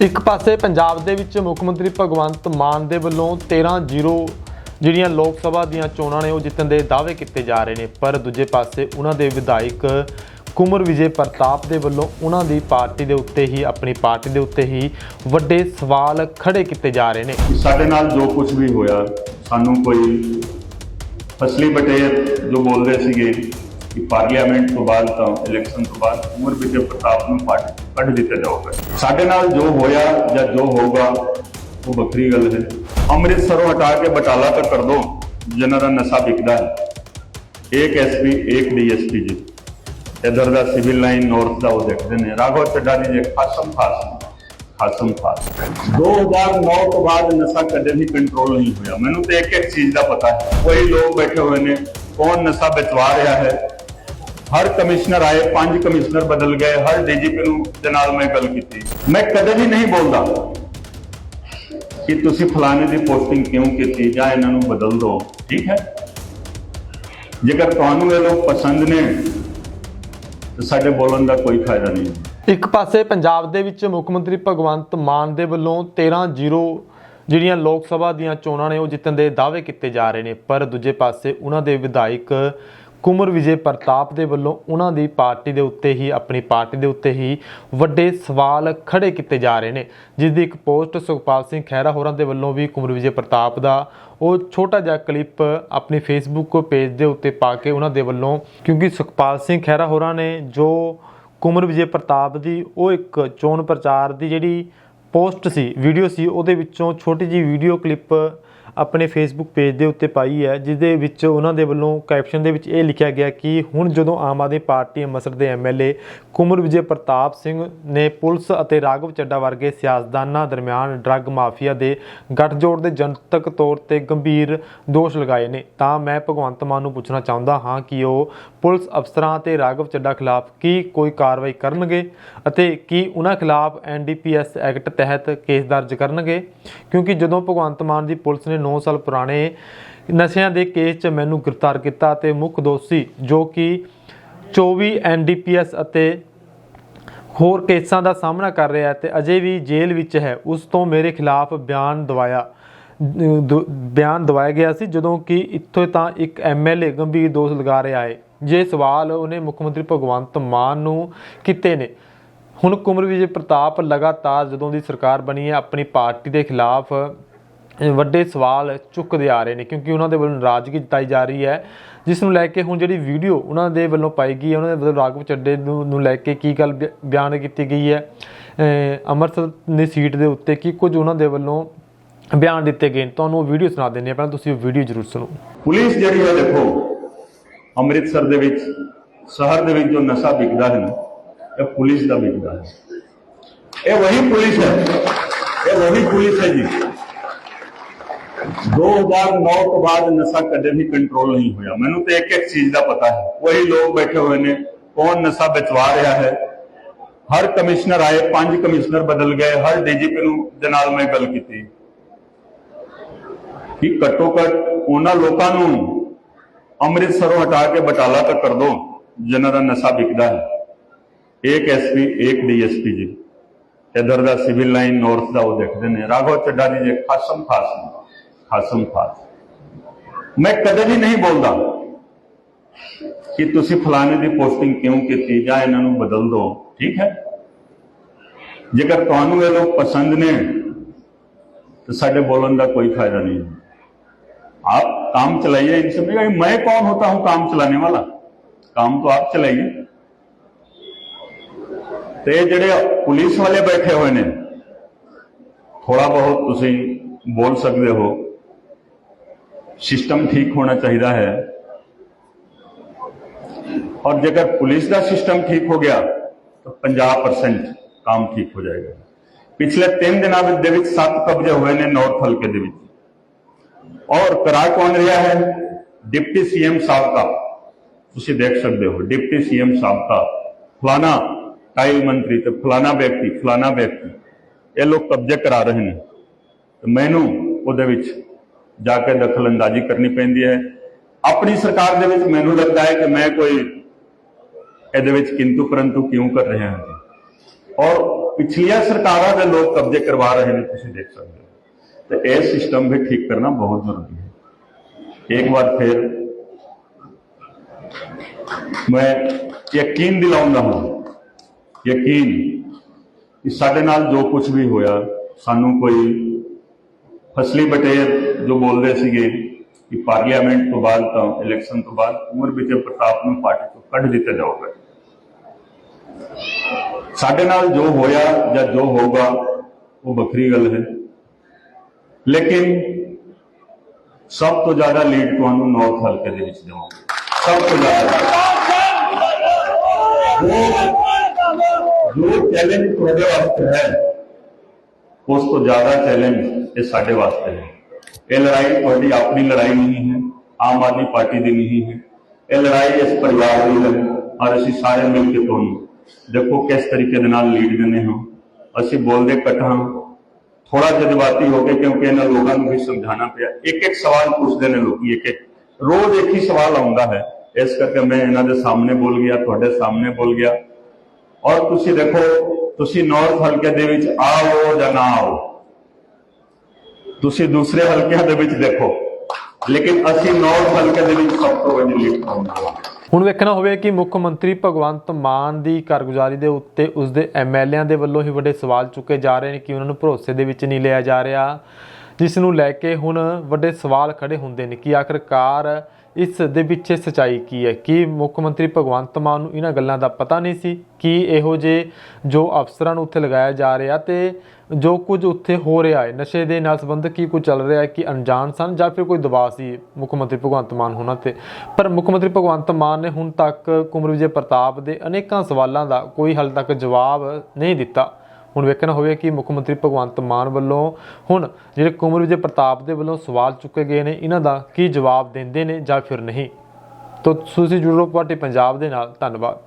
ਇੱਕ ਪਾਸੇ ਪੰਜਾਬ ਦੇ ਵਿੱਚ ਮੁੱਖ ਮੰਤਰੀ ਭਗਵੰਤ ਮਾਨ ਦੇ ਵੱਲੋਂ 13-0 ਜਿਹੜੀਆਂ ਲੋਕ ਸਭਾ ਦੀਆਂ ਚੋਣਾਂ ਨੇ ਉਹ ਜਿੱਤਣ ਦੇ ਦਾਅਵੇ ਕੀਤੇ ਜਾ ਰਹੇ ਨੇ, ਪਰ ਦੂਜੇ ਪਾਸੇ ਉਹਨਾਂ ਦੇ ਵਿਧਾਇਕ ਕੁਮਰ ਵਿਜੇ ਪ੍ਰਤਾਪ ਦੇ ਵੱਲੋਂ ਉਹਨਾਂ ਦੀ ਪਾਰਟੀ ਦੇ ਉੱਤੇ ਹੀ, ਆਪਣੀ ਪਾਰਟੀ ਦੇ ਉੱਤੇ ਹੀ ਵੱਡੇ ਸਵਾਲ ਖੜੇ ਕੀਤੇ ਜਾ ਰਹੇ ਨੇ। ਸਾਡੇ ਨਾਲ ਜੋ ਕੁਝ ਵੀ ਹੋਇਆ, ਸਾਨੂੰ ਕੋਈ ਫਸਲੀ ਬਟੇਰ ਜੋ ਬੋਲਦੇ ਸੀਗੇ ਕਿ ਪਾਰਲੀਮੈਂਟ ਤੋਂ ਬਾਅਦ ਤਾਂ, ਇਲੈਕਸ਼ਨ ਤੋਂ ਬਾਅਦ ਉਮਰ ਵਿਜੇ ਪ੍ਰਤਾਪ ਨੂੰ ਪਾਰਟੀ ਕੱਢ ਦਿੱਤਾ ਜਾਊਗਾ। ਸਾਡੇ ਨਾਲ ਜੋ ਹੋਇਆ ਜਾਂ ਜੋ ਹੋਊਗਾ, ਉਹ ਵੱਖਰੀ ਗੱਲ ਹੈ। ਅੰਮ੍ਰਿਤਸਰੋਂ ਹਟਾ ਕੇ ਬਟਾਲਾ ਤੱਕ ਕਰ ਦੋ, ਜਿਨ੍ਹਾਂ ਦਾ ਨਸ਼ਾ ਵਿਕਦਾ ਹੈ। ਇੱਕ ਐਸਪੀ ਇੱਕ ਡੀਐਸਪੀ ਜੀ। ਇਧਰ ਦਾ ਸਿਵਲ ਲਾਈਨ ਨਾਰਥ ਦਾ ਉਹ ਦੇਖਦੇ ਨੇ। ਰਾਘਵ ਚੱਡਾ ਜੀ ਦੇ ਖਾਸਮ ਖਾਸ ਖਾਸਮ ਖਾਸ। 2009 ਤੋਂ ਬਾਅਦ ਨਸ਼ਾ ਕਦੇ ਵੀ ਕੰਟਰੋਲ ਨਹੀਂ ਹੋਇਆ। ਮੈਨੂੰ ਤੇ ਇੱਕ ਇੱਕ ਚੀਜ਼ ਦਾ ਪਤਾ ਹੈ। ਕੋਈ ਲੋਕ ਬੈਠੇ ਹੋਏ ਨੇ, ਕੌਣ ਨਸ਼ਾ ਵੇਚਵਾ ਰਿਹਾ ਹੈ? ਹਰ ਕਮਿਸ਼ਨਰ ਆਏ, ਪੰਜ ਕਮਿਸ਼ਨਰ ਬਦਲ ਗਏ, ਹਰ ਡੀਜੀਪੀ ਨੂੰ ਦੇ ਨਾਲ ਮੈਂ ਗੱਲ ਕੀਤੀ। ਮੈਂ ਕਦੇ ਵੀ ਨਹੀਂ ਬੋਲਦਾ ਕਿ ਤੁਸੀਂ ਫਲਾਣੇ ਦੀ ਪੋਸਟਿੰਗ ਕਿਉਂ ਕੀਤੀ ਜਾਂ ਇਹਨਾਂ ਨੂੰ ਬਦਲ ਦਿਓ। ਠੀਕ ਹੈ? ਜੇਕਰ ਤੁਹਾਨੂੰ ਇਹ ਲੋਕ ਪਸੰਦ ਨੇ, ਤਾਂ ਸਾਡੇ ਬੋਲਣ ਦਾ ਕੋਈ ਫਾਇਦਾ ਨਹੀਂ। ਇੱਕ ਪਾਸੇ ਪੰਜਾਬ ਦੇ ਵਿੱਚ ਮੁੱਖ ਮੰਤਰੀ ਭਗਵੰਤ ਮਾਨ ਦੇ ਵੱਲੋਂ 13-0 ਜਿਹੜੀਆਂ ਲੋਕ ਸਭਾ ਦੀਆਂ ਚੋਣਾਂ ਨੇ, ਉਹ ਜਿੱਤਣ ਦੇ ਦਾਅਵੇ ਕੀਤੇ ਜਾ ਰਹੇ ਨੇ, ਪਰ ਦੂਜੇ ਪਾਸੇ ਉਹਨਾਂ ਦੇ ਵਿਧਾਇਕ ਕੁਮਰ ਵਿਜੇ ਪ੍ਰਤਾਪ ਦੇ ਵੱਲੋਂ ਉਹਨਾਂ ਦੀ ਪਾਰਟੀ ਦੇ ਉੱਤੇ ਹੀ, ਆਪਣੀ ਪਾਰਟੀ ਦੇ ਉੱਤੇ ਹੀ ਵੱਡੇ ਸਵਾਲ ਖੜੇ ਕੀਤੇ ਜਾ ਰਹੇ ਨੇ। ਜਿਸ ਦੀ ਇੱਕ ਪੋਸਟ ਸੁਖਪਾਲ ਸਿੰਘ ਖਹਿਰਾ ਹੋਰਾਂ ਦੇ ਵੱਲੋਂ ਵੀ ਕੁਮਰ ਵਿਜੇ ਪ੍ਰਤਾਪ ਦਾ ਉਹ ਛੋਟਾ ਜਿਹਾ ਕਲਿੱਪ ਆਪਣੀ ਫੇਸਬੁੱਕ ਪੇਜ ਦੇ ਉੱਤੇ ਪਾ ਕੇ ਉਹਨਾਂ ਦੇ ਵੱਲੋਂ, ਕਿਉਂਕਿ ਸੁਖਪਾਲ ਸਿੰਘ ਖਹਿਰਾ ਹੋਰਾਂ ਨੇ ਜੋ ਕੁਮਰ ਵਿਜੇ ਪ੍ਰਤਾਪ ਦੀ ਉਹ ਇੱਕ ਚੋਣ ਪ੍ਰਚਾਰ ਦੀ ਜਿਹੜੀ ਪੋਸਟ ਸੀ ਵੀਡੀਓ ਸੀ, ਉਹਦੇ ਵਿੱਚੋਂ ਛੋਟੀ ਜੀ ਵੀਡੀਓ ਕਲਿੱਪ ਆਪਣੇ ਫੇਸਬੁੱਕ ਪੇਜ ਦੇ ਉੱਤੇ ਪਾਈ ਹੈ ਜਿਸ ਦੇ ਵਿੱਚ ਉਹਨਾਂ ਦੇ ਵੱਲੋਂ ਕੈਪਸ਼ਨ ਦੇ ਵਿੱਚ ਇਹ ਲਿਖਿਆ ਗਿਆ ਕਿ ਹੁਣ ਜਦੋਂ ਆਮ ਆਦਮੀ ਪਾਰਟੀ ਅੰਮ੍ਰਿਤਸਰ ਦੇ ਐਮਐਲਏ ਕੁਮਰ ਵਿਜੇ ਪ੍ਰਤਾਪ ਸਿੰਘ ਨੇ ਪੁਲਿਸ ਅਤੇ ਰਾਘਵ ਚੱਡਾ ਵਰਗੇ ਸਿਆਸਤਦਾਨਾਂ ਦਰਮਿਆਨ ਡਰੱਗ ਮਾਫੀਆ ਦੇ ਗੱਠਜੋੜ ਦੇ ਜਨਤਕ ਤੌਰ ਤੇ ਗੰਭੀਰ ਦੋਸ਼ ਲਗਾਏ ਨੇ, ਤਾਂ ਮੈਂ ਭਗਵੰਤ ਮਾਨ ਨੂੰ ਪੁੱਛਣਾ ਚਾਹੁੰਦਾ ਹਾਂ ਕਿ ਉਹ ਪੁਲਿਸ ਅਫਸਰਾਂ ਅਤੇ ਰਾਘਵ ਚੱਡਾ ਖਿਲਾਫ ਕੀ ਕੋਈ ਕਾਰਵਾਈ ਕਰਨਗੇ ਅਤੇ ਕੀ ਉਹਨਾਂ ਖਿਲਾਫ ਐਨਡੀਪੀਐਸ ਐਕਟ ਤਹਿਤ ਕੇਸ ਦਰਜ ਕਰਨਗੇ? ਕਿਉਂਕਿ ਜਦੋਂ ਭਗਵੰਤ ਮਾਨ ਦੀ ਪੁਲਿਸ ਨੇ 9 ਸਾਲ ਪੁਰਾਣੇ ਨਸ਼ਿਆਂ ਦੇ ਕੇਸ 'ਚ ਮੈਨੂੰ ਗ੍ਰਿਫਤਾਰ ਕੀਤਾ ਤੇ ਮੁੱਖ ਦੋਸ਼ੀ ਜੋ ਕਿ 24 ਐਨਡੀਪੀਐਸ ਅਤੇ ਹੋਰ ਕੇਸਾਂ ਦਾ ਸਾਹਮਣਾ ਕਰ ਰਿਹਾ ਹੈ ਤੇ ਅਜੇ ਵੀ ਜੇਲ੍ਹ ਵਿੱਚ ਹੈ, ਉਸ ਤੋਂ ਮੇਰੇ ਖਿਲਾਫ ਬਿਆਨ ਦਵਾਇਆ ਬਿਆਨ ਦਵਾਇਆ ਗਿਆ ਸੀ, ਜਦੋਂ ਕਿ ਇੱਥੋਂ ਤਾਂ ਇੱਕ ਐਮਐਲਏ ਗੰਭੀਰ ਦੋਸ਼ ਲਗਾ ਰਿਹਾ ਹੈ। ਜੇ ਸਵਾਲ ਉਹਨੇ ਮੁੱਖ ਮੰਤਰੀ ਭਗਵੰਤ ਮਾਨ ਨੂੰ ਕੀਤੇ ਨੇ, ਹੁਣ ਕੁਮਰ ਵਿਜੇ ਪ੍ਰਤਾਪ ਲਗਾਤਾਰ ਜਦੋਂ ਦੀ ਸਰਕਾਰ ਬਣੀ ਹੈ, ਆਪਣੀ ਪਾਰਟੀ ਦੇ ਖਿਲਾਫ ਵੱਡੇ ਸਵਾਲ ਚੁੱਕਦੇ ਆ ਰਹੇ ਨੇ, ਕਿਉਂਕਿ ਉਹਨਾਂ ਦੇ ਵੱਲੋਂ ਨਾਰਾਜ਼ਗੀ ਜਤਾਈ ਜਾ ਰਹੀ ਹੈ। ਜਿਸ ਨੂੰ ਲੈ ਕੇ ਹੁਣ ਜਿਹੜੀ ਵੀਡੀਓ ਉਹਨਾਂ ਦੇ ਵੱਲੋਂ ਪਾਈ ਗਈ ਹੈ, ਉਹਨਾਂ ਦੇ ਵੱਲੋਂ ਰਾਘਵ ਚੱਡੇ ਨੂੰ ਲੈ ਕੇ ਕੀ ਗੱਲ ਬਿਆਨ ਕੀਤੀ ਗਈ ਹੈ। ਅਹ ਅੰਮ੍ਰਿਤਸਰ ਦੀ ਸੀਟ ਦੇ ਉੱਤੇ ਕੀ ਕੁਝ ਉਹਨਾਂ ਦੇ ਵੱਲੋਂ ਬਿਆਨ ਦਿੱਤੇ ਗਏ ਨੇ? ਤੁਹਾਨੂੰ ਉਹ ਵੀਡੀਓ ਸੁਣਾ ਦਿੰਦੇ ਹਾਂ। ਪਹਿਲਾਂ ਤੁਸੀਂ ਉਹ ਵੀਡੀਓ ਜ਼ਰੂਰ ਸੁਣੋ। ਪੁਲਿਸ ਜਿਹੜੀ ਹੈ, ਦੇਖੋ, ਅੰਮ੍ਰਿਤਸਰ ਦੇ ਵਿੱਚ, ਸ਼ਹਿਰ ਦੇ ਵਿੱਚ ਜੋ ਨਸ਼ਾ ਵਿਕਦਾ ਹੈ ਨਾ, ਇਹ ਪੁਲਿਸ ਦਾ ਵਿਕਦਾ ਹੈ। ਇਹ ਵਹੀ ਪੁਲਿਸ ਹੈ। ਇਹ ਵਹੀ ਪੁਲਿਸ ਹੈ ਜੀ। 2009 ਤੋਂ ਬਾਅਦ ਨਸ਼ਾ ਕਦੇ ਵੀ ਕੰਟਰੋਲ ਨਹੀਂ ਹੋਇਆ। ਮੈਨੂੰ ਤੇ ਇੱਕ ਇੱਕ ਚੀਜ਼ ਦਾ ਪਤਾ ਹੈ। ਕੋਈ ਲੋਕ ਬੈਠੇ ਹੋਏ ਨੇ, ਕੌਣ ਨਸ਼ਾ ਵੇਚਵਾ ਰਿਹਾ ਹੈ? ਹਰ ਕਮਿਸ਼ਨਰ ਆਏ, ਪੰਜ ਕਮਿਸ਼ਨਰ ਬਦਲ ਗਏ, ਹਰ ਡੀਜੀਪੀ ਨੂੰ ਦੇ ਨਾਲ ਮੈਂ ਗੱਲ ਕੀਤੀ। ਕਿ ਘੱਟੋ ਘੱਟ ਉਹਨਾਂ ਲੋਕਾਂ ਨੂੰ ਅੰਮ੍ਰਿਤਸਰੋਂ ਹਟਾ ਕੇ ਬਟਾਲਾ ਤੱਕ ਕਰ ਦੋ, ਜਿਨ੍ਹਾਂ ਦਾ ਨਸ਼ਾ ਵਿਕਦਾ ਹੈ। ਇੱਕ ਐਸਪੀ ਇੱਕ ਡੀਐਸਪੀ ਜੀ। ਇਧਰ ਦਾ ਸਿਵਲ ਲਾਈਨ ਨਾਰਥ ਦਾ ਉਹ ਦੇਖਦੇ ਨੇ। ਰਾਘਵ ਚੱਡਾ ਜੀ ਦੇ ਖਾਸਮ ਖਾਸ ਨੇ ਖਾਸਮ ਖਾਸ ਮੈਂ ਕਦੇ ਵੀ ਨਹੀਂ ਬੋਲਦਾ ਕਿ ਤੁਸੀਂ ਫਲਾਣੇ ਦੀ ਪੋਸਟਿੰਗ ਕਿਉਂ ਕੀਤੀ ਜਾਂ ਇਹਨਾਂ ਨੂੰ ਬਦਲ ਦਿਓ ਠੀਕ ਹੈ ਜੇਕਰ ਤੁਹਾਨੂੰ ਇਹ ਲੋਕ ਪਸੰਦ ਨੇ तो साढ़े बोलन का कोई फायदा नहीं है आप काम चलाइए इनसे मैं मैं कौन होता हूं काम चलाने वाला काम तो आप चलाइए ਤੇ ਜਿਹੜੇ ਪੁਲਿਸ ਵਾਲੇ ਬੈਠੇ ਹੋਏ ਨੇ ਥੋੜਾ ਬਹੁਤ ਤੁਸੀਂ ਬੋਲ ਸਕਦੇ ਹੋ ਸਿਸਟਮ ਠੀਕ ਹੋਣਾ ਚਾਹੀਦਾ ਹੈ। ਔਰ ਜੇਕਰ ਪੁਲਿਸ ਦਾ ਸਿਸਟਮ ਠੀਕ ਹੋ ਗਿਆ, ਤਾਂ 50% ਕੰਮ ਠੀਕ ਹੋ ਜਾਏਗਾ। ਪਿਛਲੇ 3 ਦਿਨਾਂ ਵਿੱਚ ਦੇ ਵਿੱਚ 7 ਕਬਜ਼ੇ ਹੋਏ ਨੇ ਨਾਰਥ ਹਲਕੇ ਦੇ ਵਿੱਚ। ਔਰ ਕਰਾ ਕੌਣ ਰਿਹਾ ਹੈ? ਡਿਪਟੀ ਸੀਐਮ ਸਾਹਿਬ ਦਾ ਤੁਸੀਂ ਦੇਖ ਸਕਦੇ ਹੋ, ਡਿਪਟੀ ਸੀਐਮ ਸਾਹਿਬ ਦਾ ਫਲਾਣਾ ਟਾਈਲ ਮੰਤਰੀ ਤੇ ਫਲਾਣਾ ਵਿਅਕਤੀ ਫਲਾਣਾ ਵਿਅਕਤੀ। ਇਹ ਲੋਕ ਕਬਜ਼ੇ ਕਰਾ ਰਹੇ ਨੇ। ਤੇ ਮੈਨੂੰ ਉਹਦੇ ਵਿੱਚ ਜਾ ਕੇ ਦਖਲ ਅੰਦਾਜ਼ੀ ਕਰਨੀ ਪੈਂਦੀ ਹੈ। ਆਪਣੀ ਸਰਕਾਰ ਦੇ ਵਿੱਚ ਮੈਨੂੰ ਲੱਗਦਾ ਹੈ ਕਿ ਮੈਂ ਕੋਈ ਇਹਦੇ ਵਿੱਚ ਕਿੰਤੂ ਪਰੰਤੂ ਕਿਉਂ ਕਰ ਰਿਹਾ ਹਾਂ ਔਰ ਪਿਛਲੀਆਂ ਸਰਕਾਰਾਂ ਦੇ ਲੋਕ ਕਬਜ਼ੇ ਕਰਵਾ ਰਹੇ ਨੇ, ਤੁਸੀਂ ਦੇਖ ਸਕਦੇ ਹੋ। ਤੇ ਇਹ ਸਿਸਟਮ ਵੀ ਠੀਕ ਕਰਨਾ ਬਹੁਤ ਜ਼ਰੂਰੀ ਹੈ। ਇੱਕ ਵਾਰ ਫਿਰ ਮੈਂ ਯਕੀਨ ਦਿਲਾਉਂਦਾ ਹਾਂ, ਯਕੀਨ ਕਿ ਸਾਡੇ ਨਾਲ ਜੋ ਕੁਝ ਵੀ ਹੋਇਆ, ਸਾਨੂੰ ਕੋਈ ਫਸਲੀ ਬਟੇਰ ਜੋ ਬੋਲਦੇ ਸੀਗੇ ਕਿ ਪਾਰਲੀਮੈਂਟ ਤੋਂ ਬਾਅਦ ਤਾਂ ਇਲੈਕਸ਼ਨ ਤੋਂ ਬਾਅਦ ਉਮਰ ਵਿਜੇ ਪ੍ਰਤਾਪ ਨੂੰ ਪਾਰਟੀ ਤੋਂ ਕੱਢ ਦਿੱਤਾ ਜਾਊਗਾ। ਸਾਡੇ ਨਾਲ ਜੋ ਹੋਇਆ ਜਾਂ ਜੋ ਹੋਊਗਾ, ਉਹ ਵੱਖਰੀ ਗੱਲ ਹੈ। ਲੇਕਿਨ ਸਭ ਤੋਂ ਜ਼ਿਆਦਾ ਲੀਡ ਤੁਹਾਨੂੰ ਨੌਰਥ ਹਲਕੇ ਦੇ ਵਿੱਚ ਦੇਵਾਂਗੇ। ਸਭ ਤੋਂ ਜ਼ਿਆਦਾ। ਜੋ ਚੈਲੰਜ ਤੁਹਾਡੇ ਵਾਸਤੇ ਹੈ, ਉਸ ਤੋਂ ਜ਼ਿਆਦਾ ਚੈਲੰਜ ਇਹ ਸਾਡੇ ਵਾਸਤੇ ਹੈ। ਇਹ ਲੜਾਈ ਤੁਹਾਡੀ ਆਪਣੀ ਲੜਾਈ ਨਹੀਂ ਹੈ, ਆਮ ਆਦਮੀ ਪਾਰਟੀ ਦੀ ਨਹੀਂ ਹੈ। ਇਹ ਲੜਾਈ ਇਸ ਪਰਿਵਾਰ ਦੀ ਹੈ, ਔਰ ਅਸੀਂ ਸਾਰੇ ਮਿਲ ਕੇ ਤੁਹਾਨੂੰ ਦੇਖੋ ਕਿਸ ਤਰੀਕੇ ਦੇ ਨਾਲ ਲੀਡ ਦਿੰਦੇ ਹਾਂ। ਅਸੀਂ ਬੋਲਦੇ ਘੱਟ ਹਾਂ। ਥੋੜਾ ਜਜ਼ਬਾਤੀ ਹੋ ਕੇ ਕਿਉਂਕਿ ਇਹਨਾਂ ਲੋਕਾਂ ਨੂੰ ਵੀ ਸਮਝਾਉਣਾ ਪਿਆ। ਇੱਕ ਇੱਕ ਸਵਾਲ ਪੁੱਛਦੇ ਨੇ ਲੋਕੀ ਇੱਕ ਇੱਕ ਰੋਜ਼ ਇੱਕ ਹੀ ਸਵਾਲ ਆਉਂਦਾ ਹੈ। ਇਸ ਕਰਕੇ ਮੈਂ ਇਹਨਾਂ ਦੇ ਸਾਹਮਣੇ ਬੋਲ ਗਿਆ, ਤੁਹਾਡੇ ਸਾਹਮਣੇ ਬੋਲ ਗਿਆ। ਔਰ ਤੁਸੀਂ ਦੇਖੋ, ਤੁਸੀਂ ਨੌਰਥ ਹਲਕੇ ਦੇ ਵਿੱਚ ਆਓ ਜਾਂ ਨਾ ਆਓ। ਤੁਸੀਂ ਦੂਸਰੇ ਹਲਕਿਆਂ ਦੇ ਵਿੱਚ ਦੇਖੋ। ਲੇਕਿਨ ਅਸੀਂ ਨਾਰਥ ਹਲਕੇ ਦੇ ਵਿੱਚ ਸਭ ਤੋਂ ਵੱਡੀ ਲੀਡ ਪਾਉਂਦੇ ਹੁਣ ਵੇਖਣਾ ਹੋਵੇ ਕਿ ਮੁੱਖ ਮੰਤਰੀ ਭਗਵੰਤ ਮਾਨ ਦੀ ਕਾਰਗੁਜ਼ਾਰੀ ਦੇ ਉੱਤੇ ਉਸਦੇ ਐਮਐਲਏਆਂ ਦੇ ਵੱਲੋਂ ਹੀ ਵੱਡੇ ਸਵਾਲ ਚੁੱਕੇ ਜਾ ਰਹੇ ਨੇ ਕਿ ਉਹਨਾਂ ਨੂੰ ਭਰੋਸੇ ਦੇ ਵਿੱਚ ਨਹੀਂ ਲਿਆ ਜਾ ਰਿਹਾ। ਜਿਸ ਨੂੰ ਲੈ ਕੇ ਹੁਣ ਵੱਡੇ ਸਵਾਲ ਖੜੇ ਹੁੰਦੇ ਨੇ ਕਿ ਆਖਰਕਾਰ ਇਸ ਦੇ ਪਿੱਛੇ ਸਚਾਈ ਕੀ ਹੈ? ਕੀ ਮੁੱਖ ਮੰਤਰੀ ਭਗਵੰਤ ਮਾਨ ਨੂੰ ਇਹਨਾਂ ਗੱਲਾਂ ਦਾ ਪਤਾ ਨਹੀਂ ਸੀ? ਕਿ ਇਹੋ ਜਿਹੇ ਜੋ ਅਫਸਰਾਂ ਨੂੰ ਉੱਥੇ ਲਗਾਇਆ ਜਾ ਰਿਹਾ ਤੇ ਜੋ ਕੁਝ ਉੱਥੇ ਹੋ ਰਿਹਾ ਹੈ, ਨਸ਼ੇ ਦੇ ਨਾਲ ਸੰਬੰਧਿਤ ਕੀ ਕੁਝ ਚੱਲ ਰਿਹਾ ਹੈ, ਕਿ ਅਣਜਾਣ ਸਨ ਜਾਂ ਫਿਰ ਕੋਈ ਦਬਾਅ ਸੀ ਮੁੱਖ ਮੰਤਰੀ ਭਗਵੰਤ ਮਾਨ ਹੋਣਾ ਤੇ? ਪਰ ਮੁੱਖ ਮੰਤਰੀ ਭਗਵੰਤ ਮਾਨ ਨੇ ਹੁਣ ਤੱਕ ਕੁਮਰ ਵਿਜੇ ਪ੍ਰਤਾਪ ਦੇ ਅਨੇਕਾਂ ਸਵਾਲਾਂ ਦਾ ਕੋਈ ਹਾਲੇ ਤੱਕ ਜਵਾਬ ਨਹੀਂ ਦਿੱਤਾ। ਹੁਣ ਵੇਖਣਾ ਹੋਵੇ ਕਿ ਮੁੱਖ ਮੰਤਰੀ ਭਗਵੰਤ ਮਾਨ ਵੱਲੋਂ ਹੁਣ ਜਿਹੜੇ ਕੁਮਰ ਵਿਜੇ ਪ੍ਰਤਾਪ ਦੇ ਵੱਲੋਂ ਸਵਾਲ ਚੁੱਕੇ ਗਏ ਨੇ, ਇਹਨਾਂ ਦਾ ਕੀ ਜਵਾਬ ਦਿੰਦੇ ਨੇ ਜਾਂ ਫਿਰ ਨਹੀਂ? ਤੋ ਤੁਸੀਂ ਜੁੜੋ ਪਾਰਟੀ ਪੰਜਾਬ ਦੇ ਨਾਲ, ਧੰਨਵਾਦ।